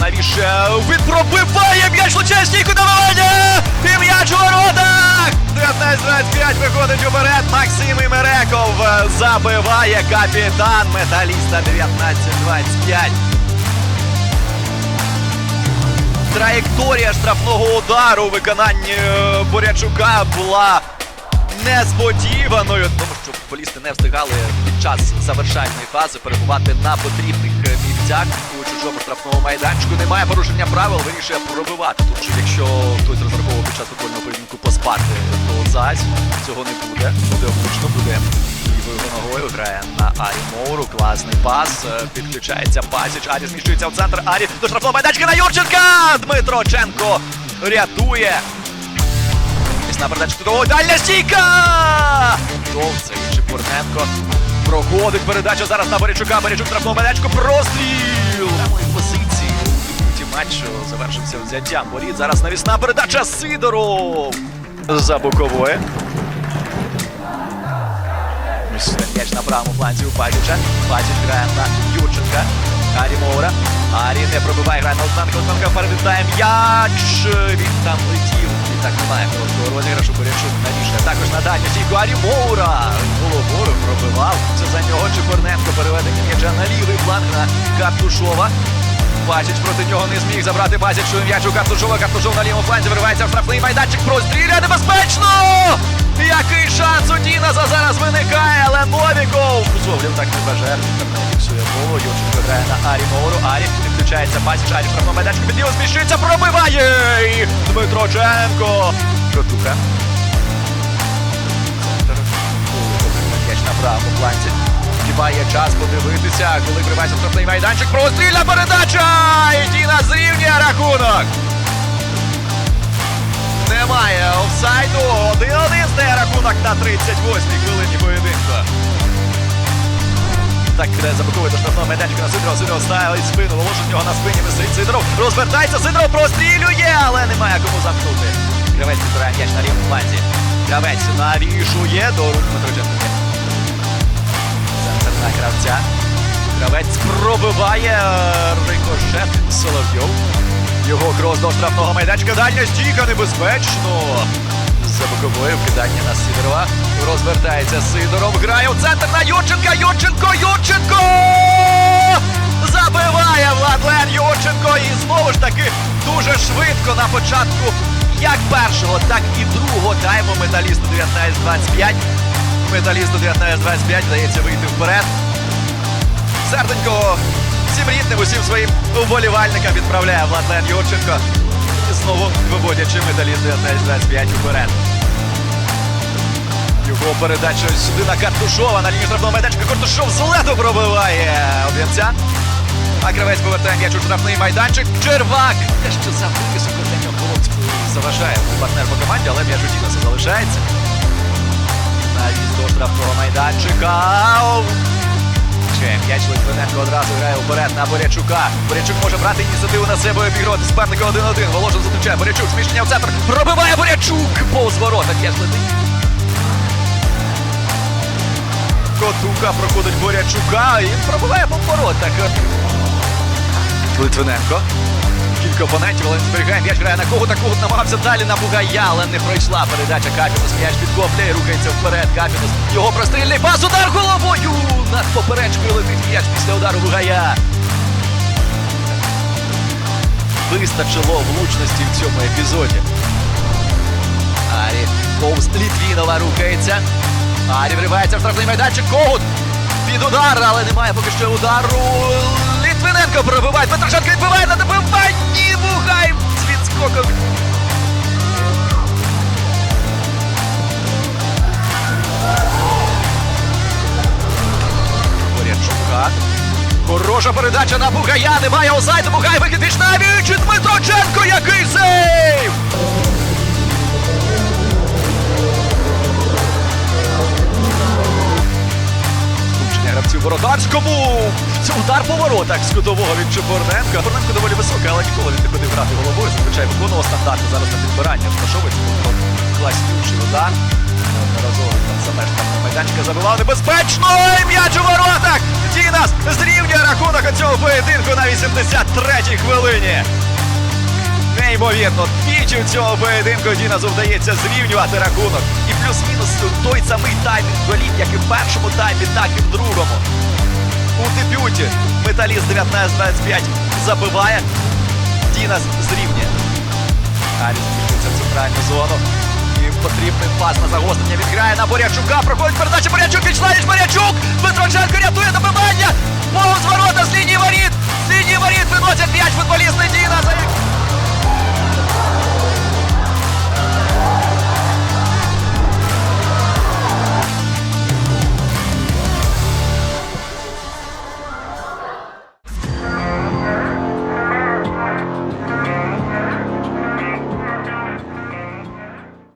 Навіщо він пробиває м'яч влучає стійку добивання! І м'яч у воротах! 19-25 виходить уперед. Максим Імереков забиває капітан металіста 19-25. Траєкторія штрафного удару у виконанні е, Бурячука була несподіваною, тому що футболісти не встигали під час завершальної фази перебувати на потрібних е, у чужому штрафному майданчику. Немає порушення правил, вирішує пробивати. Тому що якщо хтось розраховував під час футбольного поєдинку поспати, то зась цього не буде. Буде влучно, буде лівою ногою. Грає на Арі Моуру. Класний пас. Е, Підключається Пасіч. Арі зміщується в центр. Арі до штрафного майданчика на Юрченка! Дмитро Ченко рятує. Місна передача туди. Дальня стійка! Довцей Чепурненко. Проходить передача зараз на Борячука. Борячук штрафного майданчику. Простріл! Позиції. У матчу завершився взяттям воріт. Зараз навісна передача Сидоров. За бокової. Ось М'яч на правому фланзі у Пазіча. Пазіч грає на Юрченка. Арі Моура. Арі не пробиває, грає на Олександра. Олександра перевітає м'яч. Він там летів. Так немає короткого розіграшу. Борячук навішає. Також на дальню стійку Арі Моура. Головою пробивав. Це за нього Чепурненко. Переведення м'яча на лівий фланг на Картушова. Бачить проти нього не зміг забрати Базіч м'яч у. Картушов на лівому фланзі виривається в штрафний майданчик. Простріляє небезпечно! Який шанс у зараз виникає, але Новіков Зовлів так не бажає. Фіксує голову. Юрченко грає на Арі Моуру. Арі підключається Базіч. Арі в штрафному майданчику під нього зміщується, пробиває! І Дмитроченко. Котука. М'яч на правому фланзі. Хіба є час подивитися, коли вривається в штрафний майданчик. Прострільна передача! І Діна зрівнює рахунок. Немає офсайду. 1-1 стає рахунок на 38-й хвилині поєдинку. Так кидає Забаковий до штрафного майданчика на Сидоров. Сидоров ставить спину. Волошин в нього на спині висить. Сидоров розвертається. Сидоров прострілює, але немає кому замкнути. Гравець підбирає м'яч на лівому фланзі. Гравець навішує до рук Дмитроченка. Центр на гравця. Гравець пробиває рикошет Соловйов. Його крос до штрафного майданчика. Дальня стійка небезпечно. За боковою вкидання на Сидорова. Розвертається Сидоров. Грає у центр на Юрченка. Юрченко! Юрченко! Забиває Владлен Юрченко. І знову ж таки дуже швидко на початку як першого, так і другого тайму металісту 19-25. Металісту 19-25 вдається вийти вперед. Серденько всім рідним, усім своїм вболівальникам відправляє Владлен Юрченко. І знову виводячи металіст 19-25 уперед. Його передача сюди на Картушова на лінії штрафного майданчика. Картушов з лету пробиває об'ємця. А кривець повертає м'яч у штрафний майданчик. Червак! Те, що за високо для нього заважає партнер по команді, але м'яч у Дінаса залишається. Навіс до штрафного майданчика. Ще м'яч Литвиненко одразу грає вперед на Борячука. Борячук може брати ініціативу на себе і обіграти суперника 1-1. Волошин зустрічає Борячук. Зміщення в центр. Пробиває Борячук. Повз ворота. М'яч летить. Котука проходить Борячука і пробиває по воротах. Литвиненко. Кілька опонентів, але не зберігає м'яч грає на кого та Когут намагався далі на Бугая, але не пройшла передача Капінус. М'яч підкоплює, рухається вперед. Капінус. Його прострільний пас, удар головою! Над поперечкою летить м'яч після удару Бугая. Вистачило влучності в цьому епізоді. Арі повз Літвінова рухається. Арі вривається в штрафний майданчик. Когут під удар, але немає поки що удару. Літвиненко пробиває. Петрушенко відбиває на Борячука. Хороша передача на Бугая. Немає озайду. Бугай вихід віч Дмитро Дмитроченко. Який сейв! Це удар по воротах з кутового від Чепурненка. Чепурненко доволі високий, але ніколи він не ходив грати головою. Зазвичай виконував стандарти зараз на підбирання. Сташовець класнючий удар. Неодноразово там за меж штрафного майданчика забивав небезпечно. І М'яч у воротах. Дінас зрівнює рахунок у цього поєдинку на 83-й хвилині. Неймовірно, двічі у цього поєдинку Діназу вдається зрівнювати рахунок. І плюс-мінус той самий таймінг голів, як і в першому таймі, так і в другому. У дебюті металіст 19-25 забиває. Дінас зрівнює. Аріс пішується в центральну зону. І потрібний пас на загострення. Він грає на Борячука. Проходить передача Борячук. Вічнавіч Борячук. Дмитроченко рятує